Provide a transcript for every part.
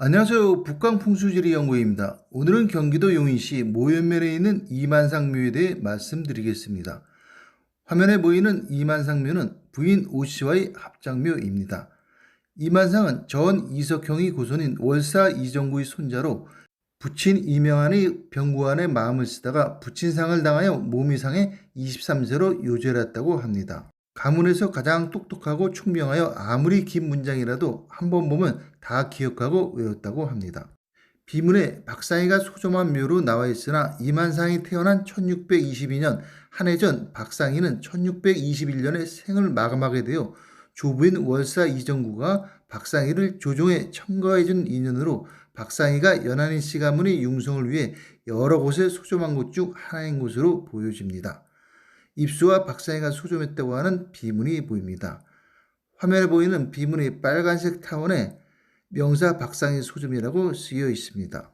안녕하세요. 북광풍수지리 연구입니다. 오늘은 경기도 용인시 모현면에 있는 이만상묘에 대해 말씀드리겠습니다. 화면에 보이는 이만상묘는 부인 오씨와의 합장묘입니다. 이만상은 전 이석형이 고손인 월사 이정구의 손자로 부친 이명한의 병구안에 마음을 쓰다가 부친상을 당하여 몸이 상해 23세로 요절했다고 합니다. 가문에서 가장 똑똑하고 총명하여 아무리 긴 문장이라도 한 번 보면 다 기억하고 외웠다고 합니다. 비문에 박상희가 소점한 묘로 나와 있으나 이만상이 태어난 1622년 한 해 전 박상희는 1621년에 생을 마감하게 되어 조부인 월사 이정구가 박상희를 조종에 첨가해준 인연으로 박상희가 연안인 씨 가문의 융성을 위해 여러 곳에 소점한 곳 중 하나인 것으로 보여집니다. 입수와 박상희가 소점했다고 하는 비문이 보입니다. 화면에 보이는 비문의 빨간색 타원에 명사 박상희 소점이라고 쓰여 있습니다.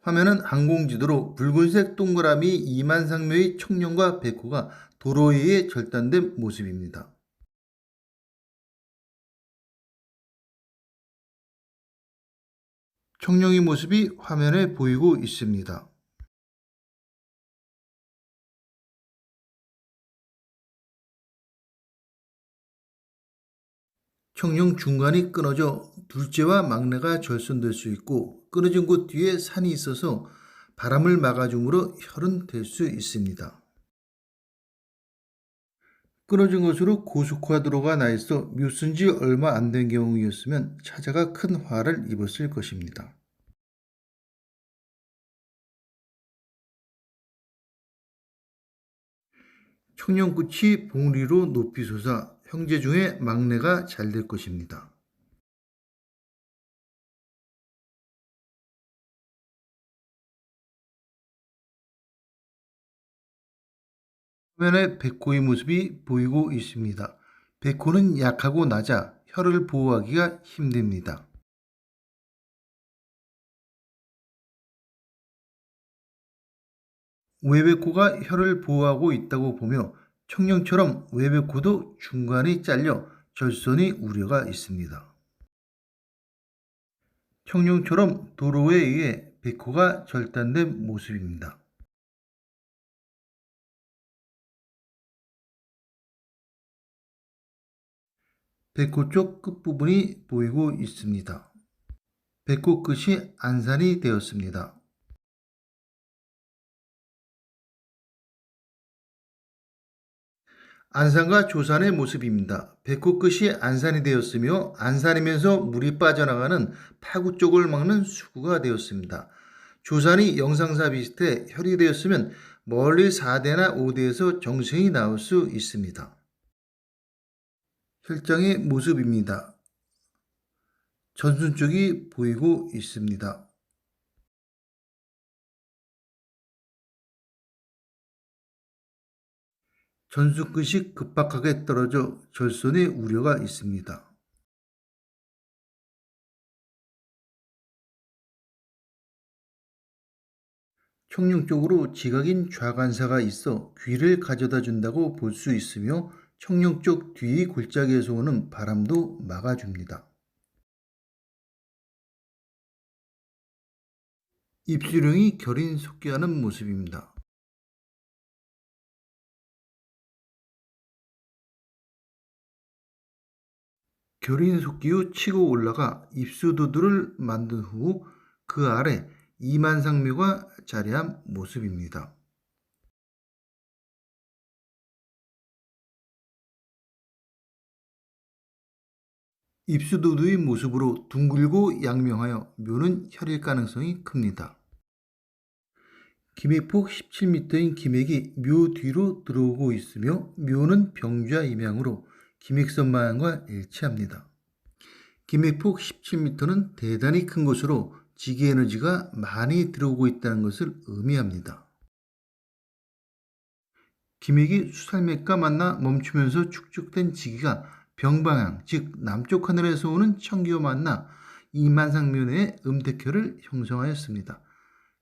화면은 항공지도로 붉은색 동그라미 이만상묘의 청룡과 백호가 도로에 의해 절단된 모습입니다. 청룡의 모습이 화면에 보이고 있습니다. 청룡 중간이 끊어져 둘째와 막내가 절손될 수 있고 끊어진 곳 뒤에 산이 있어서 바람을 막아줌으로 혈은 될 수 있습니다. 끊어진 것으로 고속화 도로가 나 있어 묘쓴 지 얼마 안 된 경우였으면 차자가 큰 화를 입었을 것입니다. 청룡끝이 봉리로 높이 솟아 형제 중에 막내가 잘 될 것입니다. 화면에 백호의 모습이 보이고 있습니다. 백호는 약하고 낮아 혀를 보호하기가 힘듭니다. 외백호가 혀를 보호하고 있다고 보며 청룡처럼 외백호도 중간이 잘려 절손의 우려가 있습니다. 청룡처럼 도로에 의해 백호가 절단된 모습입니다. 백호 쪽 끝부분이 보이고 있습니다. 백호 끝이 안산이 되었습니다. 안산과 조산의 모습입니다. 백호 끝이 안산이 되었으며 안산이면서 물이 빠져나가는 파구 쪽을 막는 수구가 되었습니다. 조산이 영상사 비슷해 혈이 되었으면 멀리 4대나 5대에서 정승이 나올 수 있습니다. 혈장의 모습입니다. 전순 쪽이 보이고 있습니다. 전수 끝이 급박하게 떨어져 절손의 우려가 있습니다. 청룡 쪽으로 지각인 좌간사가 있어 귀를 가져다 준다고 볼 수 있으며 청룡 쪽 뒤 골짜기에서 오는 바람도 막아줍니다. 입술형이 결인 속기하는 모습입니다. 결인 속기 후 치고 올라가 입수도들을 만든 후 그 아래 이만상묘가 자리한 모습입니다. 입수도두의 모습으로 둥글고 양명하여 묘는 혈일 가능성이 큽니다. 기맥폭 17m인 기맥이 묘 뒤로 들어오고 있으며 묘는 병좌 임양으로 기맥선마양과 일치합니다. 기맥폭 17m는 대단히 큰 것으로 지기에너지가 많이 들어오고 있다는 것을 의미합니다. 기맥이 수살맥과 만나 멈추면서 축적된 지기가 병방향, 즉 남쪽 하늘에서 오는 청기와 만나 이만상면의 음택혈을 형성하였습니다.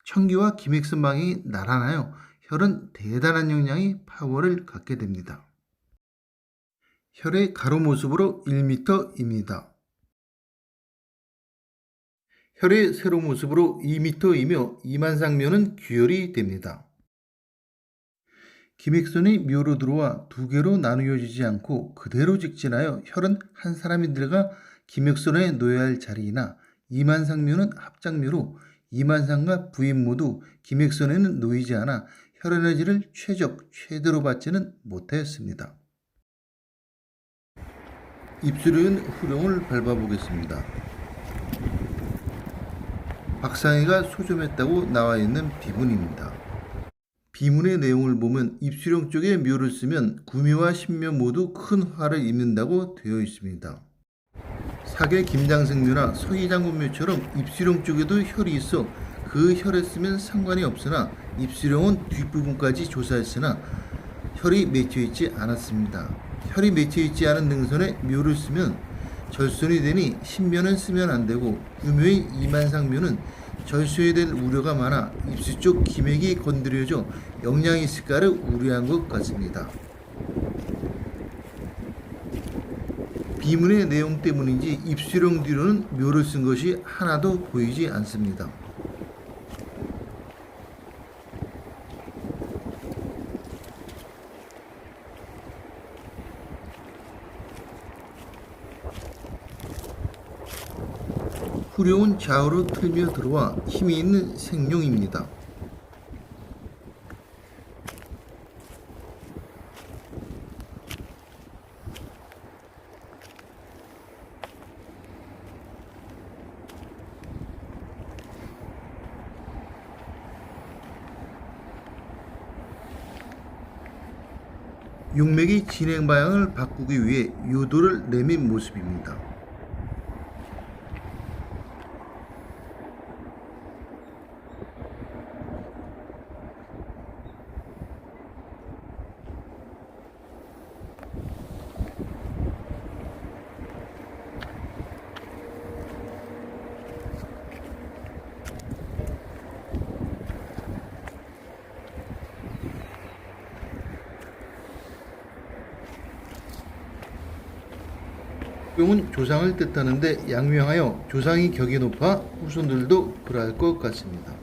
청기와 기맥선방이 나란하여 혈은 대단한 영향이 파워를 갖게 됩니다. 혈의 가로 모습으로 1m입니다. 혈의 세로 모습으로 2m이며 이만상묘는 규혈이 됩니다. 김익선이 묘로 들어와 두 개로 나누어지지 않고 그대로 직진하여 혈은 한 사람이 들어가 김익선에 놓여야 할 자리이나 이만상묘는 합장묘로 이만상과 부인 모두 김익선에는 놓이지 않아 혈에너지를 최적, 최대로 받지는 못하였습니다. 입술은 후룡을 밟아보겠습니다. 박상희가 소점했다고 나와 있는 비문입니다. 비문의 내용을 보면 입술형 쪽에 묘를 쓰면 구미와 신묘 모두 큰 화를 입는다고 되어 있습니다. 사계 김장생묘나 서희장군묘처럼 입술형 쪽에도 혈이 있어 그 혈에 쓰면 상관이 없으나 입술형은 뒷부분까지 조사했으나 혈이 맺혀 있지 않았습니다. 혈이 맺혀 있지 않은 능선에 묘를 쓰면 절손이 되니 신묘는 쓰면 안 되고 구묘의 이만상묘는 절손이 될 우려가 많아 입술 쪽 기맥이 건드려져 영향이 있을까를 우려한 것 같습니다. 비문의 내용 때문인지 입술형 뒤로는 묘를 쓴 것이 하나도 보이지 않습니다. 후룡은 좌우로 틀며 들어와 힘이 있는 생룡입니다. 용맥이 진행 방향을 바꾸기 위해 유도를 내민 모습입니다. 용은 조상을 뜻하는데 양명하여 조상이 격이 높아 후손들도 그러할 것 같습니다.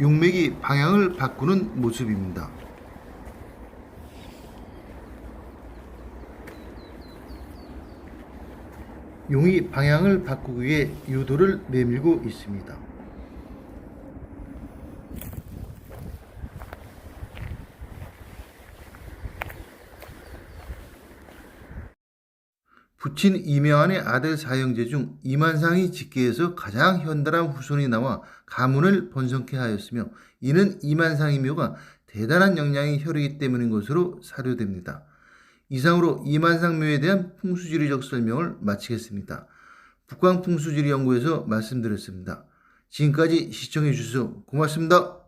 용맥이 방향을 바꾸는 모습입니다. 용이 방향을 바꾸기 위해 유도를 내밀고 있습니다. 부친 이명한의 아들 사형제 중 이만상이 직계에서 가장 현달한 후손이 나와 가문을 번성케 하였으며 이는 이만상의 묘가 대단한 영향이 혈이기 때문인 것으로 사료됩니다. 이상으로 이만상묘에 대한 풍수지리적 설명을 마치겠습니다. 북광풍수지리 연구에서 말씀드렸습니다. 지금까지 시청해 주셔서 고맙습니다.